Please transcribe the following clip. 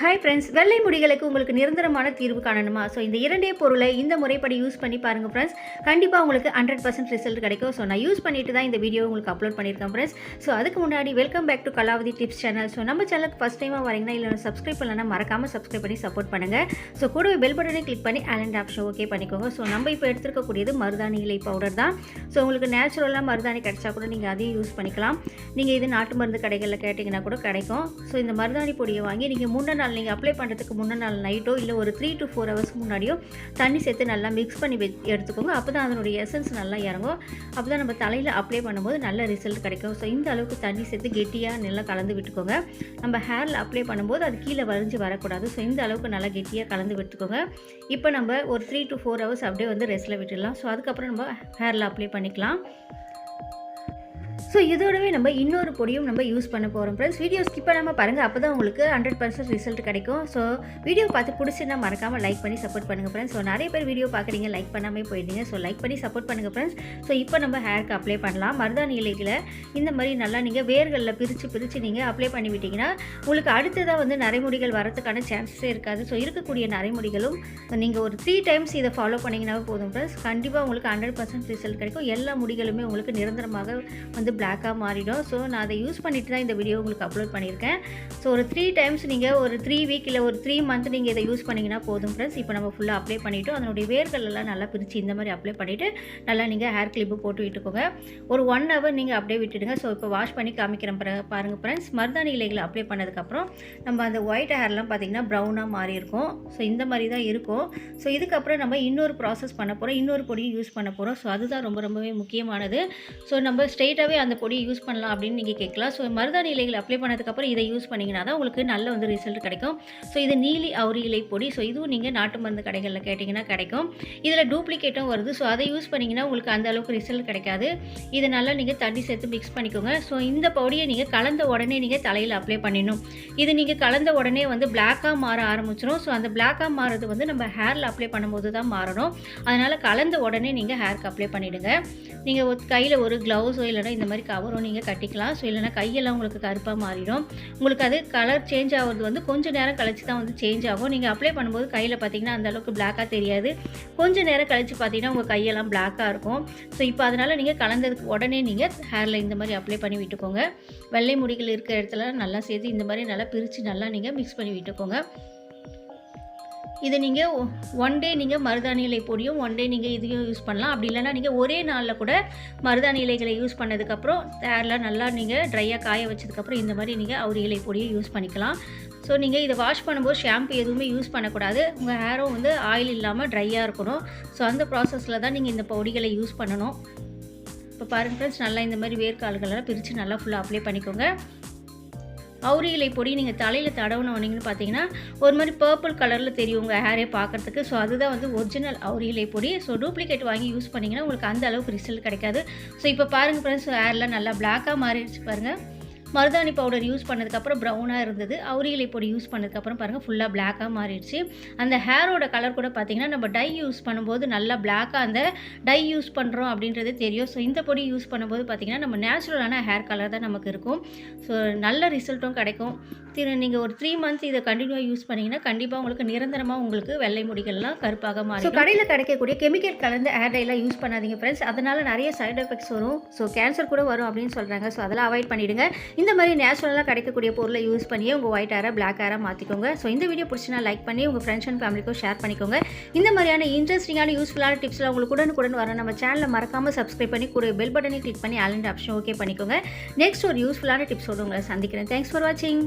Hi friends வெள்ளை முடிகளுக்கு உங்களுக்கு நிரந்தரமான தீர்வு காணணுமா? ஸோ இந்த இரண்டே பொருளை இந்த முறைப்படி யூஸ் பண்ணி பாருங்கள் ஃப்ரெண்ட்ஸ் கண்டிப்பாக உங்களுக்கு ஹண்ட்ரட் பர்சன்ட் ரிசல்ட் கிடைக்கும். ஸோ நான் யூஸ் பண்ணிட்டு தான் இந்த வீடியோ உங்களுக்கு அப்லோட் பண்ணியிருக்கேன் ஃப்ரெண்ட்ஸ் ஸோ அதுக்கு முன்னாடி welcome back to Kalavathi tips channel so நம்ம சேனலுக்கு ஃபஸ்ட் டைமாக வரீங்கன்னா இல்லை சப்ஸ்கிரைப் பண்ணலன்னா மறக்காமல் சப்ஸ்கிரைப் பண்ணி சப்போர்ட் பண்ணுங்கள் ஸோ கூடவே பெல் பட்டனை கிளிக் பண்ணி ஆலண்ட் ஆப்ஷன் ஓகே பண்ணிக்கோங்க. ஸோ நம்ம இப்போ எடுத்துருக்கக்கூடியது மருதாணி இலை பவுடர் தான். ஸோ உங்களுக்கு நேச்சுரலாக மருதாணி கிடைச்சா கூட நீங்கள் அதையும் யூஸ் பண்ணிக்கலாம். நீங்கள் இது நாட்டு மருந்து கடைகளில் கேட்டிங்கன்னா கூட கிடைக்கும். ஸோ இந்த மருதாணி பொடியை வாங்கி நீங்கள் முன்ன நாள் நீங்கள் அப்ளை பண்ணுறதுக்கு முன்னே நாள் நைட்டோ இல்லை ஒரு த்ரீ டு ஃபோர் ஹவர்ஸ் முன்னாடியோ தண்ணி சேர்த்து நல்லா மிக்ஸ் பண்ணி வெ எடுத்துக்கோங்க. அப்போ தான் அதனுடைய எசன்ஸ் நல்லா இறங்கும். அப்போ தான் நம்ம தலையில் அப்ளை பண்ணும்போது நல்ல ரிசல்ட் கிடைக்கும். ஸோ இந்த அளவுக்கு தண்ணி சேர்த்து கெட்டியாக நல்லா கலந்து விட்டுக்கோங்க. நம்ம ஹேரில் அப்ளை பண்ணும்போது அது கீழே வரைஞ்சி வரக்கூடாது. ஸோ இந்த அளவுக்கு நல்லா கெட்டியாக கலந்து விட்டுக்கோங்க. இப்போ நம்ம ஒரு த்ரீ டு ஃபோர் ஹவர்ஸ் அப்படியே வந்து ரெஸ்ட்டில் விட்டுடலாம். ஸோ அதுக்கப்புறம் நம்ம ஹேரில் அப்ளை பண்ணிக்கலாம். ஸோ இதோடவே நம்ம இன்னொரு பொடியும் நம்ம யூஸ் பண்ண போகிறோம் ஃப்ரெண்ட்ஸ் வீடியோ ஸ்கிப் பண்ணாமல் பாருங்கள் அப்போ தான் உங்களுக்கு ஹண்ட்ரட் பர்சன்ட் ரிசல்ட் கிடைக்கும். ஸோ வீடியோ பார்த்து பிடிச்சிருந்தா மறக்காமல் லைக் பண்ணி சப்போர்ட் பண்ணுங்கள் ஃப்ரெண்ட்ஸ் ஸோ நிறைய பேர் வீடியோ பார்க்குறீங்க லைக் பண்ணாமல் போயிடுங்க. ஸோ லைக் பண்ணி சப்போர்ட் பண்ணுங்கள் ஃப்ரெண்ட்ஸ் ஸோ இப்போ நம்ம ஹேருக்கு அப்ளை பண்ணலாம். மருதாணி இலைகளை இந்த மாதிரி நல்லா நீங்கள் வேர்களில் பிரித்து பிரித்து நீங்கள் அப்ளை பண்ணி விட்டிங்கன்னா உங்களுக்கு அடுத்ததாக வந்து நரைமுடிகள் வரதுக்கான சான்சஸே இருக்காது. ஸோ இருக்கக்கூடிய நரைமுடிகளும் நீங்கள் ஒரு த்ரீ டைம்ஸ் இதை ஃபாலோ பண்ணிங்கனாவே போதும் ஃப்ரெண்ட்ஸ் கண்டிப்பாக உங்களுக்கு ஹண்ட்ரட் பர்சன்ட் ரிசல்ட் கிடைக்கும். எல்லா முடிகளுமே உங்களுக்கு நிரந்தரமாக வந்து பிளாக்காக மாறிடும். ஸோ நான் அதை யூஸ் பண்ணிட்டு தான் இந்த வீடியோ உங்களுக்கு அப்லோட் பண்ணியிருக்கேன். ஸோ ஒரு த்ரீ டைம்ஸ் நீங்கள் ஒரு த்ரீ வீக் இல்லை ஒரு த்ரீ மந்த் நீங்கள் இதை யூஸ் பண்ணிங்கன்னா போதும் ஃப்ரெண்ட்ஸ் இப்போ நம்ம ஃபுல்லாக அப்ளை பண்ணிவிட்டு அதனுடைய வேர்கள் எல்லாம் நல்லா பிரித்து இந்த மாதிரி அப்ளை பண்ணிவிட்டு நல்லா நீங்கள் ஹேர் கிளிப்பு போட்டு விட்டுக்கோங்க. ஒரு ஒன் ஹவர் நீங்கள் அப்படியே விட்டுடுங்க. ஸோ இப்போ வாஷ் பண்ணி காமிக்கிறேன் பாருங்கள் பாருங்க ஃப்ரெண்ட்ஸ் மருதாணி இலைகளை அப்ளை பண்ணதுக்கப்புறம் நம்ம அந்த ஒயிட் ஹேர்லாம் பார்த்திங்கன்னா ப்ரௌனாக மாறி இருக்கும். ஸோ இந்த மாதிரி தான் இருக்கும். ஸோ இதுக்கப்புறம் நம்ம இன்னொரு ப்ராசஸ் பண்ண போகிறோம் இன்னொரு பொடியும் யூஸ் பண்ண போகிறோம் ஸோ அதுதான் ரொம்ப ரொம்பவே முக்கியமானது. ஸோ நம்ம ஸ்ட்ரெயிட்டாகவே அந்த பொடியை யூஸ் பண்ணலாம் அப்படின்னு நீங்கள் கேட்கலாம். ஸோ மருதாணி இலைகள் அப்ளை பண்ணதுக்கப்புறம் இதை யூஸ் பண்ணிங்கன்னா தான் உங்களுக்கு நல்ல வந்து ரிசல்ட் கிடைக்கும். ஸோ இது நீலி அவுரி இலை பொடி. ஸோ இதுவும் நீங்கள் நாட்டு மருந்து கடைகளில் கேட்டிங்கன்னா கிடைக்கும். இதில் டூப்ளிகேட்டும் வருது. ஸோ அதை யூஸ் பண்ணிங்கன்னா உங்களுக்கு அந்த அளவுக்கு ரிசல்ட் கிடைக்காது. இதை நல்லா நீங்கள் தண்ணி சேர்த்து மிக்ஸ் பண்ணிக்கோங்க. ஸோ இந்த பொடியை நீங்கள் கலந்த உடனே நீங்கள் தலையில் அப்ளை பண்ணிடணும். இது நீங்கள் கலந்த உடனே வந்து பிளாக்காக மாற ஆரம்பிச்சிடும் ஸோ அந்த பிளாக்காக மாறது வந்து நம்ம ஹேரில் அப்ளை பண்ணும்போது தான் மாறணும். அதனால் கலந்த உடனே நீங்கள் ஹேருக்கு அப்ளை பண்ணிவிடுங்க நீங்கள் கையில் ஒரு க்ளவுஸோ இல்லைனா இந்த மாதிரி கவரும் நீங்கள் கட்டிக்கலாம். ஸோ இல்லைனா கையெல்லாம் உங்களுக்கு கருப்பாக மாறிடும். உங்களுக்கு அது கலர் சேஞ்ச் ஆகிறது வந்து கொஞ்சம் நேரம் கழிச்சு தான் வந்து சேஞ்ச் ஆகும். நீங்கள் அப்ளை பண்ணும்போது கையில் பார்த்தீங்கன்னா அந்த அளவுக்கு பிளாக்காக தெரியாது. கொஞ்சம் நேரம் கழிச்சு பார்த்தீங்கன்னா உங்கள் கையெல்லாம் பிளாக்காக இருக்கும். ஸோ இப்போ அதனால் நீங்கள் கலந்ததுக்கு உடனே நீங்கள் ஹேரில் இந்த மாதிரி அப்ளை பண்ணி விட்டுக்கோங்க. வெள்ளை முடிகள் இருக்கிற இடத்துல நல்லா சேர்த்து இந்த மாதிரி நல்லா பிரித்து நல்லா நீங்கள் மிக்ஸ் பண்ணி விட்டுக்கோங்க. இதை நீங்கள் ஒன் டே நீங்கள் மருதாணி இலை பொடியும் ஒன் டே நீங்கள் இதையும் யூஸ் பண்ணலாம். அப்படி இல்லைன்னா நீங்கள் ஒரே நாளில் கூட மருதாணி இலைகளை யூஸ் பண்ணதுக்கப்புறம் தேரில் நல்லா நீங்கள் ட்ரையாக காய வச்சதுக்கப்புறம் இந்த மாதிரி நீங்கள் அவுரி இலை பொடியை யூஸ் பண்ணிக்கலாம். ஸோ நீங்கள் இதை வாஷ் பண்ணும்போது ஷாம்பு எதுவுமே யூஸ் பண்ணக்கூடாது. உங்கள் ஹேரும் வந்து ஆயில் இல்லாமல் ட்ரையாக இருக்கணும். ஸோ அந்த ப்ராசஸில் தான் நீங்கள் இந்த பொடிகளை யூஸ் பண்ணணும். இப்போ பாருங்கள் ஃப்ரெண்ட்ஸ் நல்லா இந்த மாதிரி வேர்க்கால்களெல்லாம் பிரித்து நல்லா ஃபுல்லாக அப்ளை பண்ணிக்கோங்க. அவுரி இலை பொடி நீங்கள் தலையில் தடவுனீங்கன்னு பார்த்தீங்கன்னா ஒரு மாதிரி பர்பிள் கலரில் தெரியும் உங்கள் ஹேரே பார்க்குறதுக்கு ஸோ அதுதான் வந்து ஒரிஜினல் அவுரி இலை பொடி. ஸோ டூப்ளிகேட் வாங்கி யூஸ் பண்ணிங்கன்னா உங்களுக்கு அந்த அளவுக்கு ரிசல்ட் கிடைக்காது. ஸோ இப்போ பாருங்கள் ஃப்ரெண்ட்ஸ் ஹேர்லாம் நல்லா பிளாக்காக மாறிடுச்சு பாருங்கள் மருதாணி பவுடர் யூஸ் பண்ணதுக்கப்புறம் ப்ரௌனாக இருந்தது. அவுரி இலை பொடி யூஸ் பண்ணதுக்கப்புறம் பாருங்கள் ஃபுல்லாக பிளாக்காக மாறிடுச்சு. அந்த ஹேரோட கலர் கூட பார்த்தீங்கன்னா நம்ம டை யூஸ் பண்ணும்போது நல்லா பிளாக்காக அந்த டை யூஸ் பண்ணுறோம் அப்படின்றது தெரியும். ஸோ இந்த பொடி யூஸ் பண்ணும்போது பார்த்தீங்கன்னா நம்ம நேச்சுரலான ஹேர் கலர் தான் நமக்கு இருக்கும். ஸோ நல்ல ரிசல்ட்டும் கிடைக்கும். திரு நீங்கள் ஒரு த்ரீ மந்த்ஸ் இதை கண்டினியூவாக யூஸ் பண்ணிங்கன்னா கண்டிப்பாக உங்களுக்கு நிரந்தரமாக உங்களுக்கு வெள்ளை முடிகள்லாம் கருப்பாக மாறும் ஸோ கடையில் கிடைக்கக்கூடிய கெமிக்கல் கலந்த ஹேர் டைலாம் யூஸ் பண்ணாதீங்க ஃப்ரெண்ட்ஸ் அதனால் நிறைய சைடு எஃபெக்ட்ஸ் வரும். ஸோ கேன்சர் கூட வரும் அப்படின்னு சொல்கிறாங்க ஸோ அதெல்லாம் அவாய்ட் பண்ணிவிடுங்க இந்த மாதிரி நேச்சுரலாக கிடைக்கக்கூடிய பொருளை யூஸ் பண்ணியே உங்கள் ஒயிட் ஹேரை பிளாக் ஹேராக மாற்றிக்கோங்க ஸோ இந்த வீடியோ பிடிச்சினா லைக் பண்ணி உங்கள் ஃப்ரெண்ட்ஸ் அண்ட் ஃபேமிலிக்கும் ஷேர் பண்ணிக்கோங்க. இந்த மாதிரியான இன்ட்ரெஸ்டிங்கான யூஸ்ஃபுல்லான டிப்ஸ்லாம் உங்களுக்கு உடனுக்குடன் வர நம்ம சேனலில் மறக்காமல் சப்ஸ்கிரைப் பண்ணி கூட பெல் பட்டனை கிளிக் பண்ணி ஆலண்ட் ஆப்ஷன் ஓகே பண்ணிக்கோங்க. நெக்ஸ்ட் ஒரு யூஸ்ஃபுல்லான டிப்ஸோடு உங்களை சந்திக்கிறேன். தேங்க்ஸ் ஃபார் வாட்சிங்